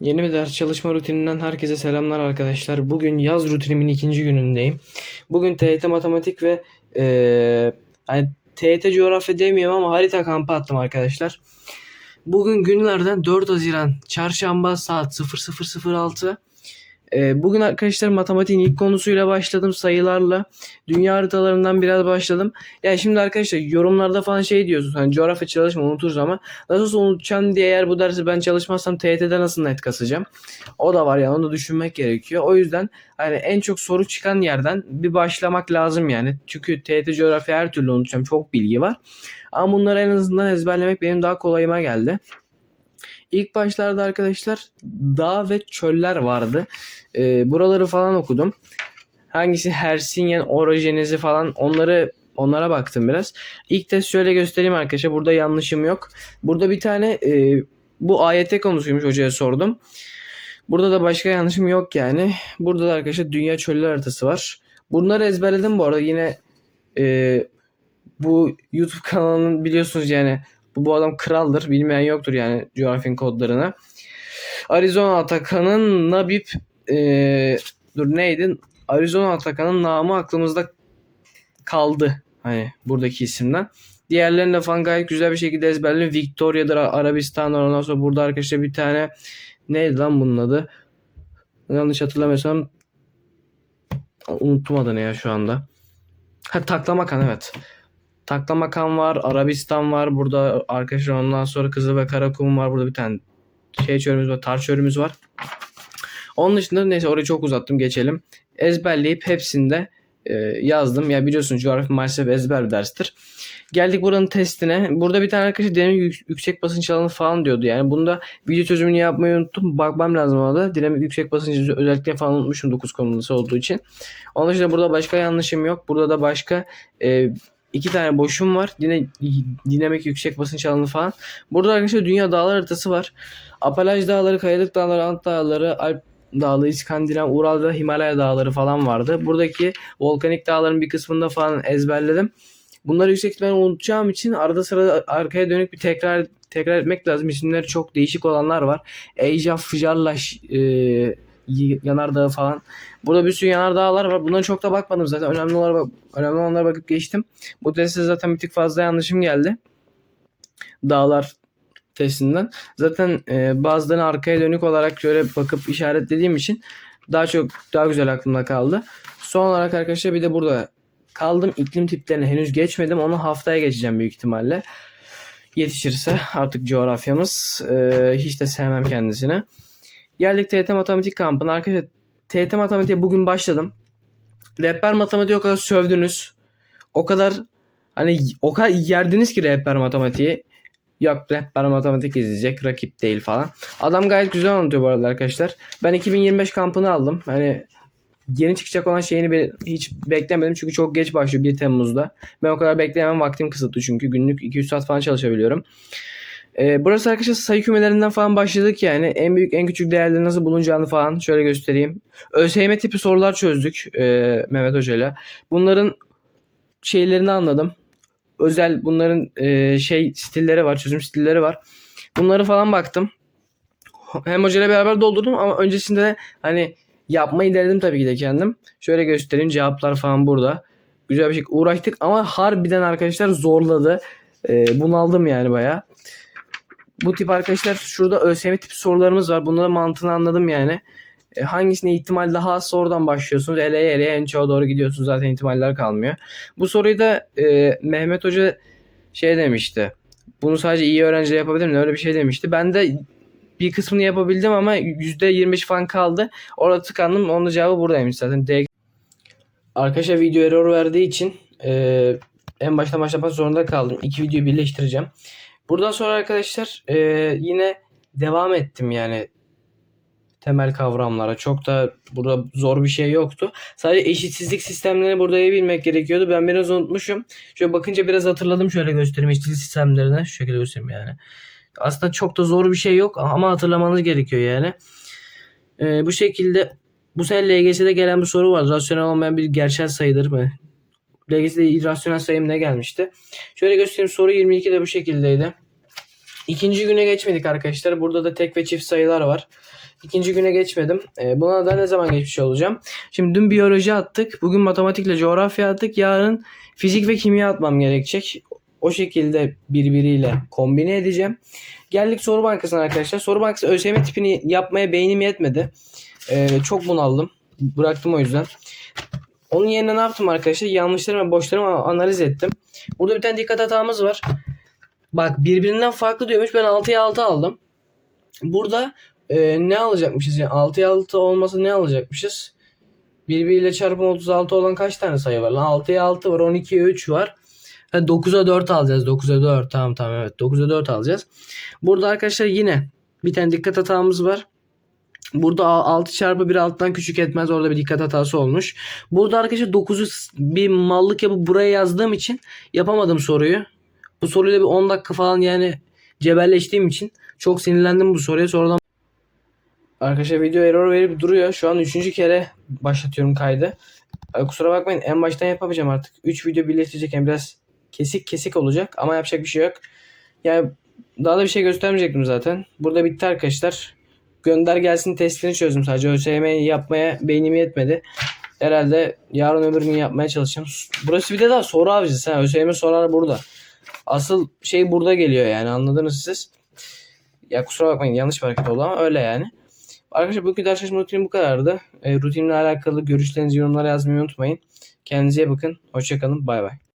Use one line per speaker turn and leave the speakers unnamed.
Yeni bir ders çalışma rutininden herkese selamlar arkadaşlar. Bugün yaz rutinimin ikinci günündeyim. Bugün TYT matematik ve eee hani TYT coğrafya demiyorum ama harita kampı attım arkadaşlar. Bugün günlerden 4 Haziran Çarşamba saat 00.06. Ee, bugün arkadaşlar matematiğin ilk konusuyla başladım sayılarla. Dünya haritalarından biraz başladım. Yani şimdi arkadaşlar yorumlarda falan şey diyorsunuz hani coğrafya çalışma unuturuz ama nasıl olsa unutacaksın diye eğer bu dersi ben çalışmazsam TYT'de nasıl net kasacağım? O da var yani onu da düşünmek gerekiyor. O yüzden hani en çok soru çıkan yerden bir başlamak lazım yani. Çünkü TYT coğrafya her türlü unutacağım. Çok bilgi var. Ama bunları en azından ezberlemek benim daha kolayıma geldi. İlk başlarda arkadaşlar dağ ve çöller vardı. Ee, buraları falan okudum. Hangisi Hersinyen, Orojenezi falan onları onlara baktım biraz. İlk test şöyle göstereyim arkadaşlar. Burada yanlışım yok. Burada bir tane e, bu AYT konusuymuş hocaya sordum. Burada da başka yanlışım yok yani. Burada da arkadaşlar dünya çöller haritası var. Bunları ezberledim bu arada. Yine e, bu YouTube kanalının biliyorsunuz yani bu, bu adam kraldır. Bilmeyen yoktur yani coğrafyanın kodlarını. Arizona Atakan'ın Nabip e, dur neydi? Arizona Atakan'ın namı aklımızda kaldı. Hani buradaki isimden. Diğerlerini de falan gayet güzel bir şekilde ezberledim. Victoria'dır, Arabistan ondan sonra burada arkadaşlar bir tane neydi lan bunun adı? Yanlış hatırlamıyorsam unuttum adını ya şu anda. Ha Taklamakan evet. Taklamakan var, Arabistan var. Burada arkadaşlar ondan sonra Kızıl ve Karakum var. Burada bir tane şey çölümüz var, tar çölümüz var. Onun dışında neyse orayı çok uzattım geçelim. Ezberleyip hepsinde e, yazdım. Ya biliyorsunuz coğrafya maalesef ezber bir derstir. Geldik buranın testine. Burada bir tane arkadaş dinamik yük- yüksek basınç alanı falan diyordu. Yani bunda video çözümünü yapmayı unuttum. Bakmam lazım ona da. Dinamik yüksek basınç özellikle falan unutmuşum 9 konusu olduğu için. Onun dışında burada başka yanlışım yok. Burada da başka e, iki tane boşum var. Yine dinamik yüksek basınç alanı falan. Burada arkadaşlar dünya dağlar haritası var. Apalaj dağları, Kayalık dağları, Ant dağları, Alp dağları, İskandinav, Ural ve Himalaya dağları falan vardı. Buradaki volkanik dağların bir kısmında falan ezberledim. Bunları yüksek ihtimalle unutacağım için arada sırada arkaya dönük bir tekrar tekrar etmek lazım. İsimleri çok değişik olanlar var. Eyjaf, Jarlaş, e, Y- Yanardağ falan. Burada bir sürü yanardağlar var. Bunlara çok da bakmadım zaten. Önemli olanlara, önemli olanlara bakıp geçtim. Bu testte zaten bir tık fazla yanlışım geldi. Dağlar testinden. Zaten e, bazılarını arkaya dönük olarak şöyle bakıp işaretlediğim için daha çok daha güzel aklımda kaldı. Son olarak arkadaşlar bir de burada kaldım. İklim tiplerine henüz geçmedim. Onu haftaya geçeceğim büyük ihtimalle. Yetişirse artık coğrafyamız. E, hiç de sevmem kendisini. Geldik TYT Matematik kampına. Arkadaşlar TYT Matematik'e bugün başladım. Rehber matematiği o kadar sövdünüz. O kadar hani o kadar yerdiniz ki rehber matematiği. Yok rehber matematik izleyecek rakip değil falan. Adam gayet güzel anlatıyor bu arada arkadaşlar. Ben 2025 kampını aldım. Hani yeni çıkacak olan şeyini be- hiç beklemedim çünkü çok geç başlıyor 1 Temmuz'da. Ben o kadar bekleyemem vaktim kısıtlı çünkü günlük 200 saat falan çalışabiliyorum. Ee, burası arkadaşlar sayı kümelerinden falan başladık yani. En büyük en küçük değerleri nasıl bulunacağını falan şöyle göstereyim. ÖSYM tipi sorular çözdük e, Mehmet Hoca'yla. Bunların şeylerini anladım. Özel bunların e, şey stilleri var, çözüm stilleri var. Bunları falan baktım. Hem hocayla beraber doldurdum ama öncesinde de hani yapmayı denedim tabii ki de kendim. Şöyle göstereyim cevaplar falan burada. Güzel bir şey uğraştık ama harbiden arkadaşlar zorladı. E, bunaldım yani bayağı. Bu tip arkadaşlar şurada ÖSYM tipi sorularımız var. Bunların mantığını anladım yani. E, hangisine ihtimal daha az oradan başlıyorsunuz. Eleye eleye en çoğa doğru gidiyorsunuz. Zaten ihtimaller kalmıyor. Bu soruyu da e, Mehmet Hoca şey demişti. Bunu sadece iyi öğrenciler yapabilir mi? Öyle bir şey demişti. Ben de bir kısmını yapabildim ama %25 falan kaldı. Orada tıkandım. Onun cevabı buradaymış zaten. D Arkadaşlar video error verdiği için e, en baştan başlamak zorunda kaldım. İki videoyu birleştireceğim. Buradan sonra arkadaşlar e, yine devam ettim yani temel kavramlara. Çok da burada zor bir şey yoktu. Sadece eşitsizlik sistemlerini burada iyi bilmek gerekiyordu. Ben biraz unutmuşum. Şöyle bakınca biraz hatırladım. Şöyle göstereyim eşitsizlik sistemlerini. Şu şekilde göstereyim yani. Aslında çok da zor bir şey yok ama hatırlamanız gerekiyor yani. E, bu şekilde bu sene LGS'de gelen bir soru var. Rasyonel olmayan bir gerçel sayıdır mı? LGS'de irrasyonel sayım ne gelmişti? Şöyle göstereyim. Soru 22 de bu şekildeydi. İkinci güne geçmedik arkadaşlar. Burada da tek ve çift sayılar var. İkinci güne geçmedim. Ee, buna da ne zaman geçmiş olacağım? Şimdi dün biyoloji attık. Bugün matematikle coğrafya attık. Yarın fizik ve kimya atmam gerekecek. O şekilde birbiriyle kombine edeceğim. Geldik soru bankasına arkadaşlar. Soru bankası ÖSYM tipini yapmaya beynim yetmedi. Ee, çok bunaldım. Bıraktım o yüzden. Onun yerine ne yaptım arkadaşlar? Yanlışlarımı ve boşlarımı analiz ettim. Burada bir tane dikkat hatamız var. Bak birbirinden farklı diyormuş. Ben 6'ya 6 aldım. Burada e, ne alacakmışız? Yani 6'ya 6 olmasa ne alacakmışız? Birbiriyle çarpım 36 olan kaç tane sayı var lan? 6'ya 6 var. 12'ye 3 var. Ha, 9'a 4 alacağız. 9'a 4. Tamam tamam evet. 9'a 4 alacağız. Burada arkadaşlar yine bir tane dikkat hatamız var. Burada 6 çarpı 1 alttan küçük etmez. Orada bir dikkat hatası olmuş. Burada arkadaşlar 9'u bir mallık yapıp buraya yazdığım için yapamadım soruyu. Bu soruyla bir 10 dakika falan yani cebelleştiğim için çok sinirlendim bu soruya. Sonradan Arkadaşlar video error verip duruyor. Şu an 3. kere başlatıyorum kaydı. Ay, Kusura bakmayın en baştan yapamayacağım artık. 3 video birleştirecekken biraz kesik kesik olacak ama yapacak bir şey yok. Yani daha da bir şey göstermeyecektim zaten. Burada bitti arkadaşlar. Gönder gelsin testini çözdüm sadece. ÖSYM'yi yapmaya beynim yetmedi. Herhalde yarın öbür gün yapmaya çalışacağım. Burası bir de daha soru avcısı. Ha. ÖSYM sorular burada. Asıl şey burada geliyor yani anladınız siz. Ya kusura bakmayın yanlış bir hareket oldu ama öyle yani. Arkadaşlar bugünkü ders çalışma rutinim bu kadardı. E, rutinimle alakalı görüşlerinizi yorumlara yazmayı unutmayın. Kendinize bakın. Hoşçakalın. Bay bay.